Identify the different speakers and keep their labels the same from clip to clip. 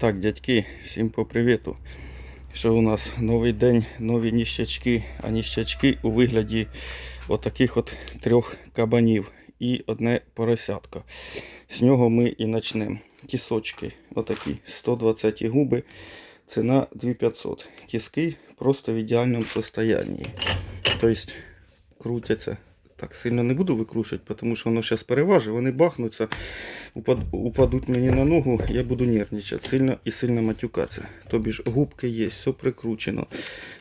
Speaker 1: Так, дядьки, всім по привіту. Що у нас новий день, нові ніщачки, а ніщачки у вигляді отаких от трьох кабанів і одне поросятко. З нього ми і почнемо. Тісочки, отакі, 120 губи, ціна 2500. Тіски просто в ідеальному состоянии. Тобто крутяться. Так сильно не буду викручувати, тому що воно зараз переважить, вони бахнуться, упадуть мені на ногу, я буду нервничати сильно і сильно матюкатися. Тобі ж губки є, все прикручено.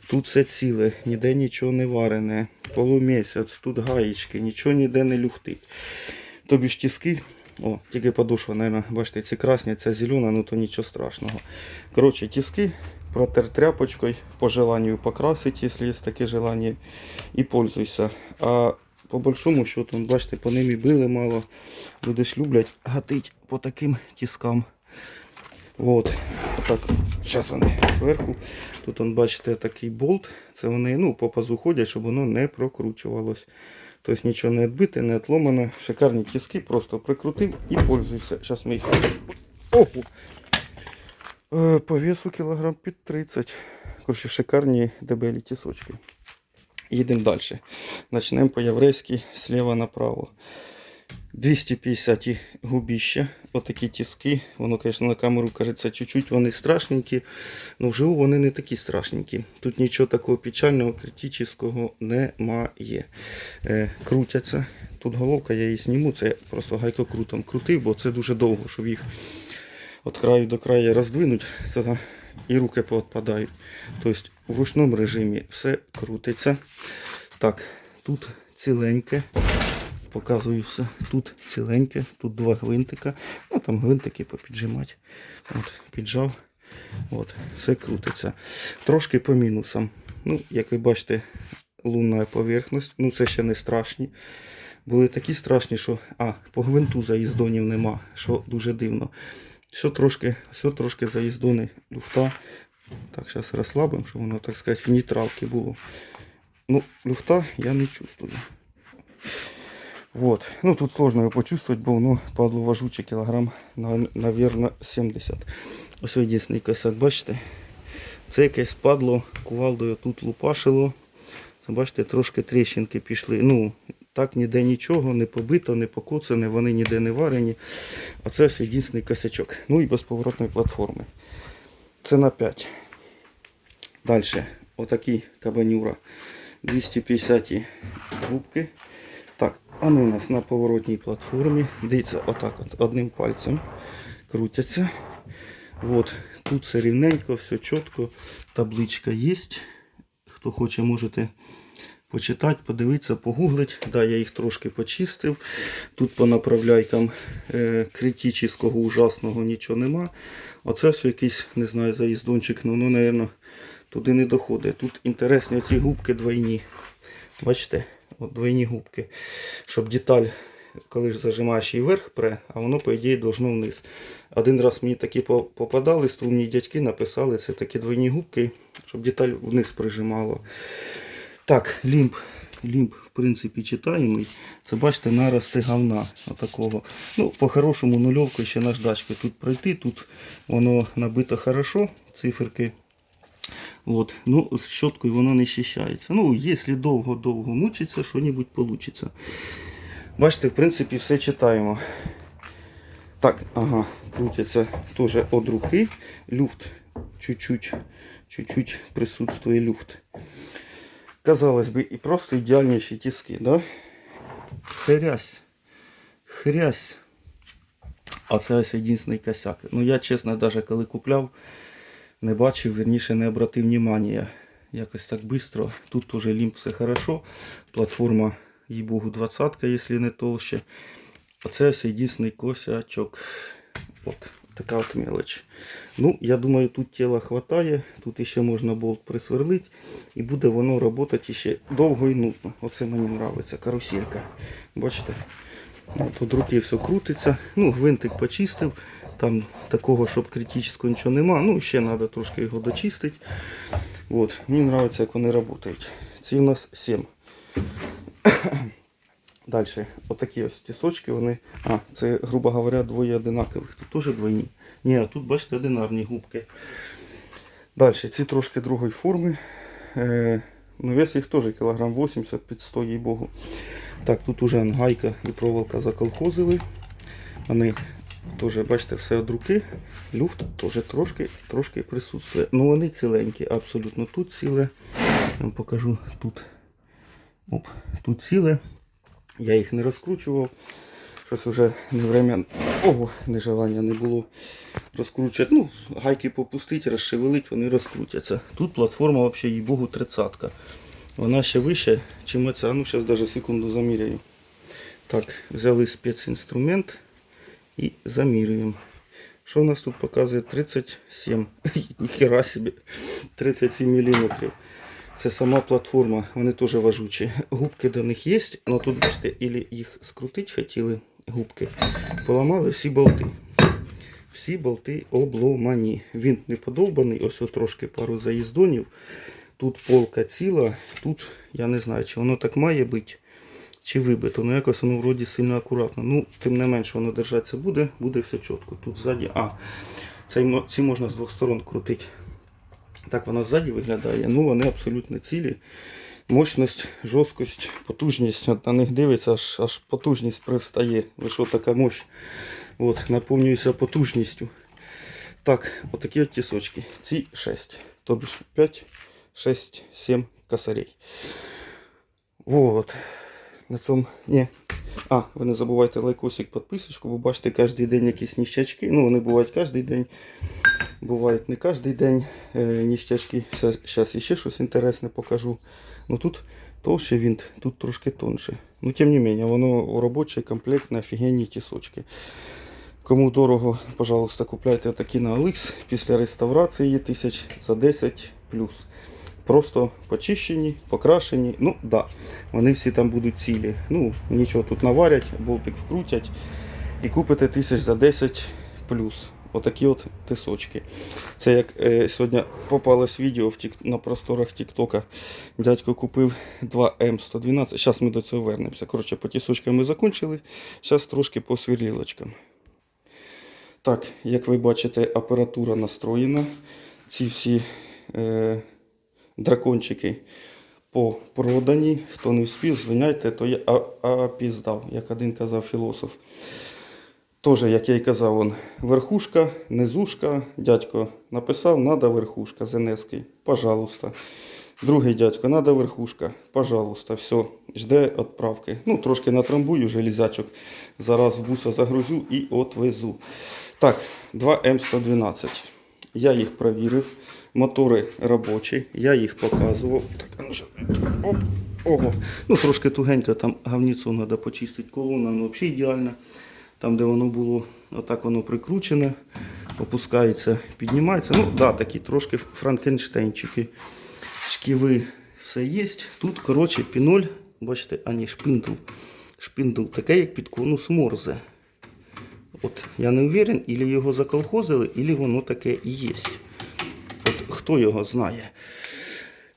Speaker 1: Тут все ціле, ніде нічого не варене, полумісяць, тут гаєчки, нічого ніде не люхтить. Тобі ж тіски, о, тільки подошва, наверное, бачите, ці красні, ця зелена, ну то нічого страшного. Коротше, тіски протер тряпочкою, по желанию покрасить, якщо є таке желання, і пользуйся. А по большому счету, бачите, по ним і били мало. Люди ж люблять гатить по таким тіскам. От, так, зараз вони зверху. Тут, он, бачите, такий болт. Це вони ну, по пазу ходять, щоб воно не прокручувалось. Тобто нічого не відбите, не отломано. Шикарні тіски, просто прикрутив і пользуйся. Зараз ми їх. Ого! Е, По весу кілограм під 30. Коротше, шикарні дебелі тісочки. Їдемо далі. Почнемо по-єврейськи зліва направо. 250 губіща, отакі тіски. Воно, звісно, на камеру кажеться, чуть-чуть вони страшненькі, але вживу вони не такі страшненькі. Тут нічого такого печального, критичного немає. Е, крутяться. Тут головка, я її зніму, це я просто гайкокрутом крутив, бо це дуже довго, щоб їх від краю до краю роздвинуть, і руки поотпадають. Тобто в ручному режимі все крутиться. Так, тут ціленьке. Показую все. Тут ціленьке, тут два гвинтика. Ну там гвинтики попіджимати. От, піджав. От, все крутиться. Трошки по мінусам. Ну, як ви бачите, лунна поверхність. Ну це ще не страшні. Були такі страшні, що а, по гвинту заїздонів нема, що дуже дивно. Все трошки, все трошки заїздони люфта. Так, зараз розслабимо, щоб воно, так сказати, в нейтралці було. Ну, люфта я не чувствую. Вот. Ну тут сложно його почувствовать, бо воно падло важуче кілограм, на- наверно, 70. Ось єдиний косяк, бачите? Це якесь падло, кувалдою тут лупашило. Це, бачите, трошки тріщинки пішли. Ну, так ніде нічого, не побито, не покоцане, вони ніде не варені. А це ось єдиний косячок. Ну і безповоротної платформи. Це на 5. Далі. Отакі кабанюра. 250 губки. Так, вони у нас на поворотній платформі. Дивіться, отак от одним пальцем крутяться. От, тут все рівненько, все чітко. Табличка є. Хто хоче, можете почитати, подивитися, погуглить. Да, я їх трошки почистив. Тут по направляйкам е, критичного, ужасного нічого нема. Оце все якийсь, не знаю, заїздончик, ну, воно, мабуть, туди не доходить. Тут інтересні ці губки двойні. Бачите? От двойні губки. Щоб деталь, коли ж зажимаєш її вверх пре, а воно, по ідеї, должно вниз. Один раз мені такі по- попадали, струмні дядьки написали, це такі двойні губки, щоб деталь вниз прижимало. Так, лімб. Лімб, в принципі, читаємий. Це бачите, нарости говна. Отакого. Ну, по-хорошому нульовку ще наждачки тут пройти. Тут воно набито хорошо, циферки. От. Ну, з щоткою воно не щищається. Ну, якщо довго-довго мучиться, що-небудь вийде. Бачите, в принципі, все читаємо. Так, ага, крутяться теж від руки. Люфт чуть-чуть, чуть-чуть присутствує люфт. Казалось би, і просто ідеальніші тіски, да? Хрясь. Хрясь. А це ось єдиний косяк. Ну я чесно, навіть коли купляв, не бачив, верніше не обратив внимания. Якось так быстро. Тут теж лімп все хорошо. Платформа, їй богу, 20 якщо не толще. Оце ось єдиний косячок. От така от мелоч. Ну, я думаю, тут тіла хватає. Тут ще можна болт присверлити. І буде воно працювати ще довго і нудно. Оце мені подобається. Каруселька. Бачите? Ну, Тут руки все крутиться. Ну, гвинтик почистив. Там такого, щоб критичного нічого нема. Ну, ще треба трошки його дочистити. От. Мені подобається, як вони працюють. Ці у нас 7. Далі, отакі ось тісочки, вони. А, це, грубо говоря, двоє одинакових. Тут теж двойні. Ні, а тут, бачите, одинарні губки. Далі, ці трошки другої форми. Е, ну, вес їх теж кілограм 80 під 100, їй богу. Так, тут уже ангайка і проволока заколхозили. Вони теж, бачите, все від руки. Люфт теж трошки, трошки присутствує. Ну вони ціленькі, абсолютно тут ціле. Я вам покажу тут. Оп, тут ціле. Я їх не розкручував. Щось вже не время. Ого, нежелання не було розкручувати. Ну, гайки попустити, розшевелить, вони розкрутяться. Тут платформа взагалі, їй богу, 30 Вона ще вище, чим оця. Ну, зараз навіть секунду заміряю. Так, взяли спецінструмент і замірюємо. Що у нас тут показує? 37. Ніхера собі. 37 мм. Це сама платформа, вони теж важучі. Губки до них є, але тут, бачите, ілі їх скрутити хотіли губки. Поламали всі болти. Всі болти обломані. Він не подовбаний, ось от трошки пару заїздонів. Тут полка ціла, тут я не знаю, чи воно так має бути, чи вибито. Ну якось воно вроді сильно акуратно. Ну, тим не менше воно держатися буде, буде все чітко. Тут ззаді. А, ці можна з двох сторон крутити. Так вона ззаді виглядає. Ну, вони абсолютно цілі. Мощність, жорсткость, потужність. От на них дивиться, аж, аж потужність пристає. Ви що така мощь? От, наповнююся потужністю. Так, отакі от тісочки. Ці 6. Тобі ж 5, 6, 7 косарей. Вот. На цьому. Ні. А, ви не забувайте лайкосик, підписочку, бо бачите кожен день якісь ніщачки. Ну, вони бувають кожен день. Бувають не кожен день е, ніщачки. Зараз ще щось інтересне покажу. Ну тут товще винт, тут трошки тонше. Ну, тим не менше, воно робочий комплект на офігенні тісочки. Кому дорого, пожалуйста, купляйте такі на OLX після реставрації тисяч за 10 плюс. Просто почищені, покрашені. Ну, да, вони всі там будуть цілі. Ну, нічого тут наварять, болтик вкрутять і купите тисяч за 10 плюс. Отакі от тисочки. Це як е, сьогодні попалось відео в тік, на просторах Тіктока. Дядько купив 2М112. Зараз ми до цього вернемося. Коротше, по тісочкам ми закончили. Зараз трошки по сверлілочкам. Так, як ви бачите, апаратура настроєна. Ці всі е, дракончики попродані. Хто не вспів, звиняйте, то я опіздав, як один казав філософ. Тоже, як я й казав, он, верхушка, низушка. Дядько написав, надо верхушка Зенеский. Пожалуйста. Другий дядько, надо верхушка. Пожалуйста, все, жде відправки. Ну, трошки натрамбую железячок. Зараз в буса загрузю і отвезу. Так, 2М112. Я їх провірив. Мотори робочі, я їх показував. Так, ну оп, ого. Ну, трошки тугенько, там гавніцу треба почистити. Колона ну, взагалі ідеальна. Там, де воно було, отак воно прикручене, опускається, піднімається. Ну, да, такі трошки франкенштейнчики. Шківи все є. Тут, коротше, піноль, бачите, а ні, шпиндл. Шпиндл таке, як під конус морзе. От я не уверен, ілі його заколхозили, ілі воно таке і є. Хто його знає.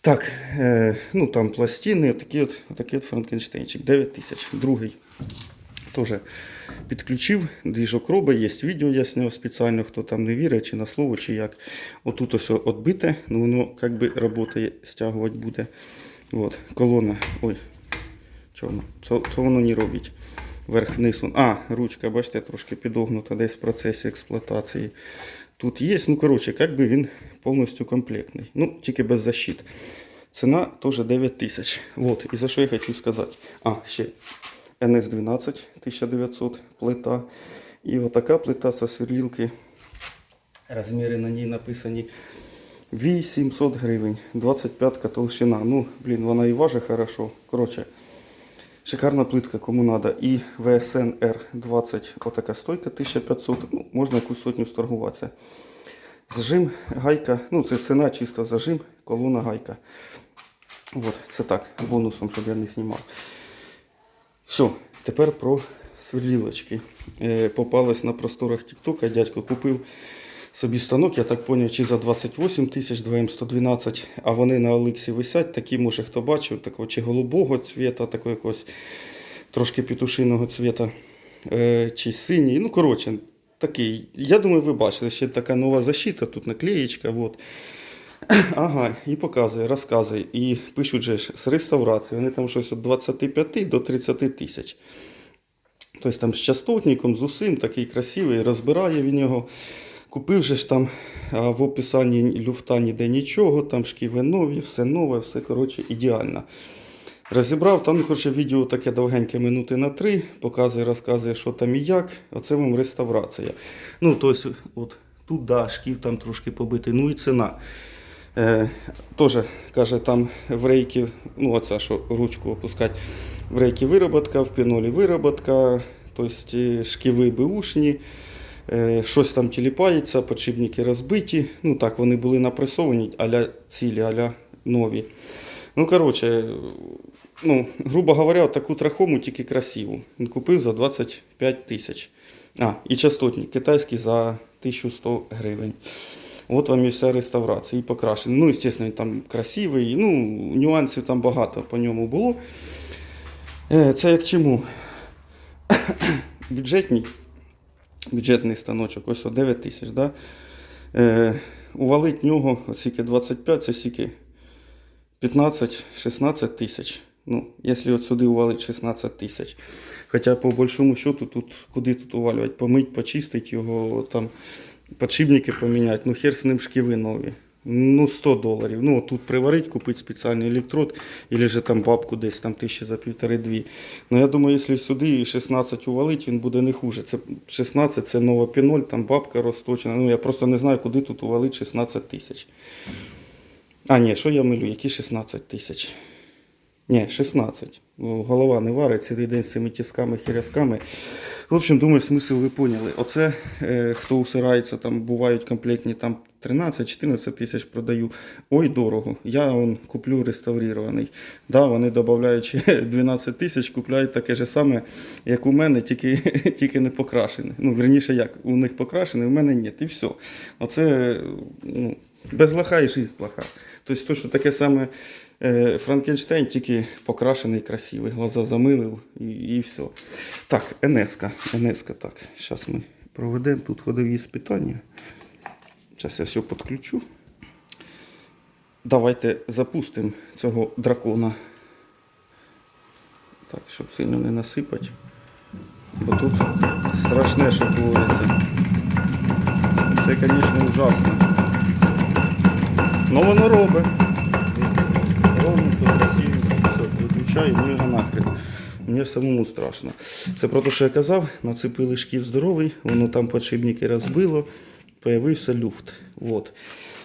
Speaker 1: Так, е, ну там пластини, такий от, такий от Франкенштейнчик, 9 тисяч. Другий. Теж підключив, двіжок робить, є відео, я зняв спеціально, хто там не вірить, чи на слово, чи як. Отут ось відбите, ну воно як би працює, стягувати буде. От, колона. Ой, чому? Це, це воно не робить. Верх-вниз. А, ручка, бачите, трошки підогнута десь в процесі експлуатації. Тут є, ну коротше, як би він повністю комплектний. Ну, тільки без защит. Ціна теж 9 тисяч. Вот. І за що я хотів сказати? А, ще NS12 1900 плита. І отака плита со сверлілки. Розміри на ній написані 800 гривень. 25 толщина. Ну, блін, вона і важить хорошо. Коротше, шикарна плитка, кому надо. І VSN R20, отака стойка 1500. Ну, можна якусь сотню сторгуватися. Зажим, гайка, ну це ціна чисто зажим, колона гайка. От, це так, бонусом, щоб я не знімав. Все, тепер про сверлілочки. Е, попалось на просторах Тіктока, дядько купив собі станок, я так зрозумів, чи за 28 тисяч 2М112, а вони на Олексі висять, такі, може хто бачив, такого чи голубого цвіта, такого якогось трошки петушиного цвіта е, чи синій. Ну, коротше, такий. Я думаю, ви бачили, ще така нова защита, тут наклеєчка. Вот. Ага, і показує, розказує. І пишуть же з реставрації. Вони там щось від 25 до 30 тисяч. Тобто там з частотником, з усім, такий красивий, розбирає він його. Купив же ж там а в описанні люфта ніде нічого, там шківи нові, все нове, все коротше ідеально. Розібрав, там, коротше, відео таке довгеньке минути на три, показує, розказує, що там і як. Оце вам реставрація. Ну, тобто, от тут да, шків там трошки побитий, ну і ціна. Е, Тоже, каже, там в рейки, ну оце, що ручку опускати, в рейки вироботка, в пінолі вироботка, тобто шківи беушні, е, щось там тіліпається, подшипники розбиті. Ну так, вони були напресовані, аля цілі, аля нові. Ну, коротше, ну, грубо говоря, таку трахому тільки красиву. Він купив за 25 тисяч. А, і частотник китайський за 1100 гривень. От вам і вся реставрація, і покрашений. Ну, звісно, він там красивий, ну, нюансів там багато по ньому було. Це як чому? Бюджетний, бюджетний станочок, ось о 9 тисяч. Да? Е, увалить нього, оскільки 25, це скільки 15-16 тисяч. Ну, якщо от сюди увалить 16 тисяч. Хоча по большому счету тут куди тут увалювати? Помить, почистить його, там, подшипники поміняти, ну хер з ним шківи нові. Ну, 100 доларів. Ну, тут приварить, купити спеціальний електрод, або же там бабку десь там тисячі за півтори-дві. Ну, я думаю, якщо сюди 16 увалить, він буде не хуже. Це 16 це нова піноль, там бабка розточена. Ну, я просто не знаю, куди тут увалить 16 тисяч. А, ні, що я милю, які 16 тисяч? Ні, 16. Ну, Голова не варить цілий день з цими тисками, хірязками. В общем, думаю, смисл ви поняли. Оце, е, хто усирається, там бувають комплектні там 13-14 тисяч продаю. Ой, дорого. Я он, куплю реставрірований. Да, вони додаючи 12 тисяч, купляють таке ж саме, як у мене, тільки, тільки не покрашене. Ну, верніше, як у них покрашене, в мене ні. І все. Оце ну, без лоха і жизнь плоха. Тобто, то, що таке саме Франкенштейн, тільки покрашений, красивий. Глаза замилив і, і все. Так, Енеска. Енеска, так. Зараз ми проведемо тут ходові спитання. Зараз я все підключу. Давайте запустимо цього дракона. Так, щоб сильно не насипати. Бо тут страшне, що твориться. Це, звісно, ужасно. Ну воно робить. Ровненько, красивенько, все, виключаю, ну його нахрен. Мені самому страшно. Це про те, що я казав, нацепили шків здоровий, воно там подшипники розбило, появився люфт. Вот.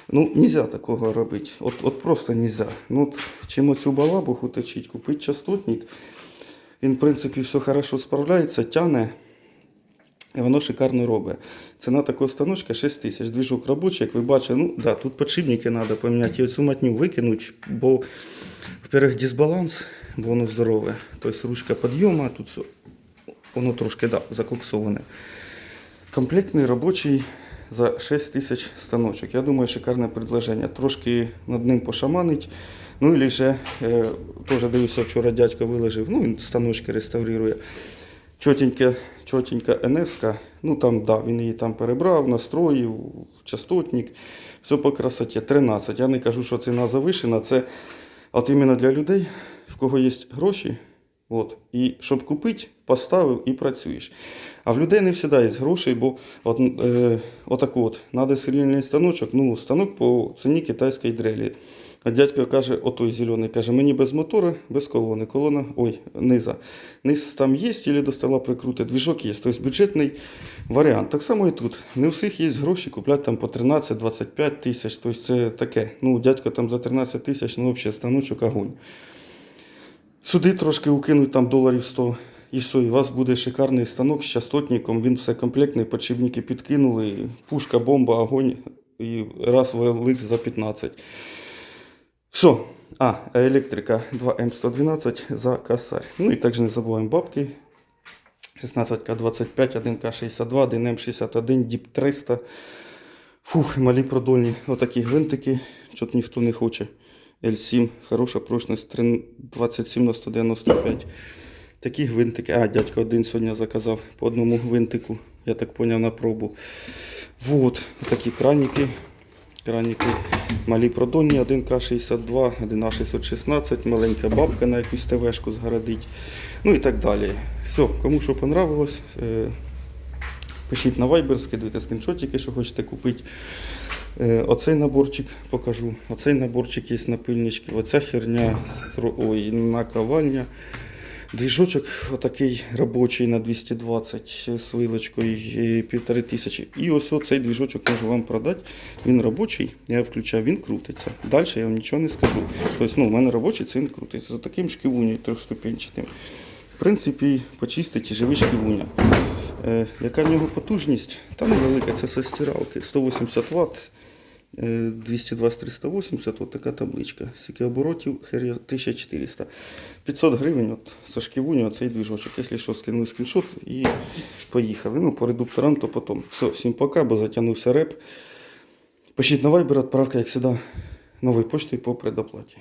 Speaker 1: Ну, нельзя такого робити. От, от просто нельзя. Ну, от, чим оцю балабуху точить, купити частотник. Він, в принципі, все хорошо справляється, тяне. І воно шикарно робить. Ціна такого станочка 6 тисяч. Двіжок робочий, як ви бачите, ну да, тут подшипники треба поміняти. І оцю матню викинуть, бо во-первых, дисбаланс, бо воно здорове. Тобто ручка підйому, тут все, воно трошки да, закоксоване. Комплектний робочий за 6 тисяч станочок. Я думаю, шикарне предложення. Трошки над ним пошаманить. Ну і ще, е, теж дивився, вчора дядько виложив, ну він станочки реставрує. Чотенька, НСК, ну там, да, він її там перебрав, настроїв, частотник, все по красоті. 13. Я не кажу, що ціна завишена, це от іменно для людей, в кого є гроші, от, і щоб купити, поставив і працюєш. А в людей не завжди є гроші, бо от, е, отак от, надо сильний станочок, ну, станок по ціні китайської дрелі. А дядько каже, отой зелений, каже, мені без мотора, без колони. Колона, ой, низа. Низ там є, или до стола прикрути, двіжок є. Тобто бюджетний варіант. Так само і тут. Не у всіх є гроші купляти там по 13-25 тисяч. Тобто це таке. Ну, дядько там за 13 тисяч, ну взагалі станочок огонь. Сюди трошки укинуть там доларів 100. І все, і у вас буде шикарний станок з частотником, він все комплектний, подшипники підкинули, пушка, бомба, огонь, і раз вилив за 15. Все. А, електрика 2М112 за косарь. Ну і також не забуваємо бабки. 16К25, 1К62, 1М61, ДІП 300. Фух, малі продольні. Отакі гвинтики. Чот ніхто не хоче. L7, хороша прочність 27 на 195. Такі гвинтики. А, дядько один сьогодні заказав по одному гвинтику, я так поняв, на пробу. Вот, такі краніки. Краніки малі продонні, 1К62, 1А616, маленька бабка на якусь ТВшку згородить. Ну і так далі. Все, кому що понравилось, е, пишіть на Viber, скидуйте скріншотики, що хочете купити. Е, Оцей наборчик покажу. Оцей наборчик є напильнички. Оця херня, ой, наковальня. Двіжочок отакий робочий на 220 з вилочкою півтори тисячі. І ось цей двіжочок можу вам продати. Він робочий, я його включаю, він крутиться. Далі я вам нічого не скажу. Тобто, ну, у мене робочий, це він крутиться. За таким шківунею трьохступенчатим. В принципі, почистить і живий шківуня. Е, яка в нього потужність? Та невелика, це все стиралки. 180 Вт, 220-380, от така табличка. Скільки оборотів, хер 1400. 500 гривень от, со шківуню цей двіжочок. Якщо що, скинули скріншот і поїхали. Ну, по редукторам, то потім. Все, всім пока, бо затягнувся реп. Пишіть на Viber, відправка, як завжди, новою поштою по предоплаті.